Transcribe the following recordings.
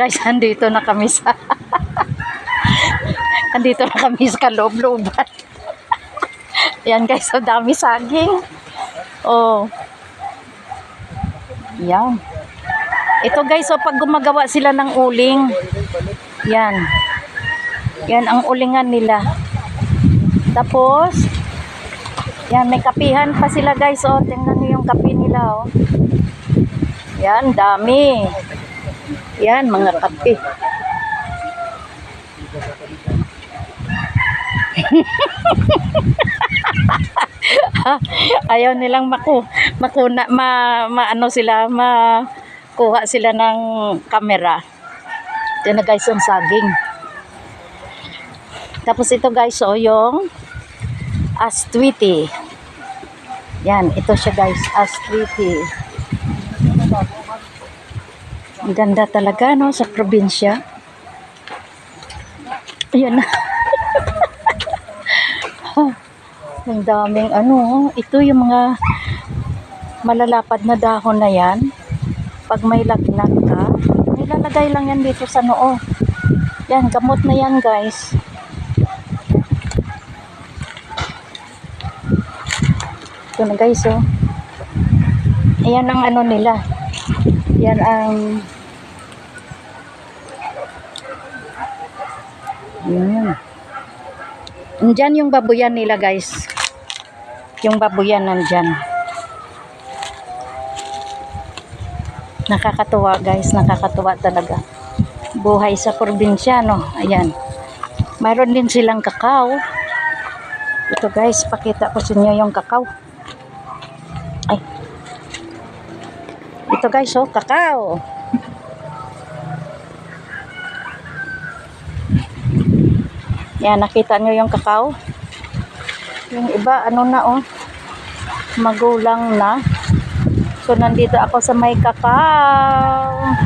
Guys, andito na kami sa... andito na kami sa kaloob-looban. Yan guys, ang dami saging. Oh. Yan. Ito guys, so pag gumagawa sila ng uling, yan. Yan ang ulingan nila. Tapos, yan, may kapihan pa sila guys. Oh, tingnan niyo yung kape nila. Oh. Yan, dami. Yan, mga kape. Ayaw nilang maku, makuna, ma, maano sila, makuha sila ng camera. Ito na guys, yung saging. Tapos ito guys, oh, yung Astwiti. Yan, ito siya guys, Astwiti. Ang ganda talaga, no, sa probinsya. Ayan na. Ang daming ano, ito yung mga malalapad na dahon na yan. Pag may lagnat ka, nilalagay lang yan dito sa noo. Yan, gamot na yan guys. Ito na guys, oh. Ayan ang ano nila. Yan ang Yan. Nandyan yung babuyan nila guys. Yung babuyan nandyan. Nakakatuwa guys. Nakakatuwa talaga. Buhay sa probinsya no. Ayan. Mayroon din silang kakao. Ito guys. Pakita ko sa inyo yung kakao. Ay. Ito guys oh. Kakao. Yan, nakita nyo yung kakao. Yung iba, ano na oh, magulang na. So, nandito ako sa may kakao.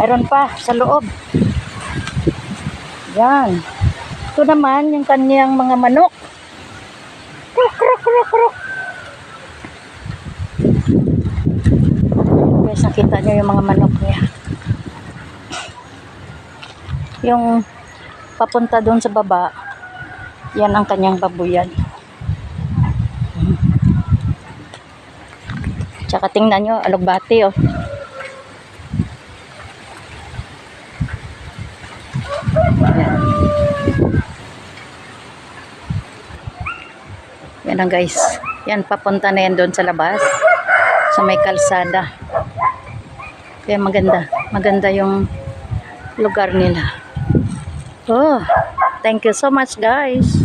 Meron pa sa loob. Yan. Ito naman, yung kanyang mga manok. Krok, krok, krok, krok. Guys, nakita nyo yung mga manok niya. Yung papunta doon sa baba, yan ang kanyang babuyan. Tsaka tingnan nyo, alugbati oh. Yan. Ang guys. Yan, papunta na yan doon sa labas. Sa may kalsada. Kaya maganda. Maganda yung lugar nila. Oh, thank you so much guys.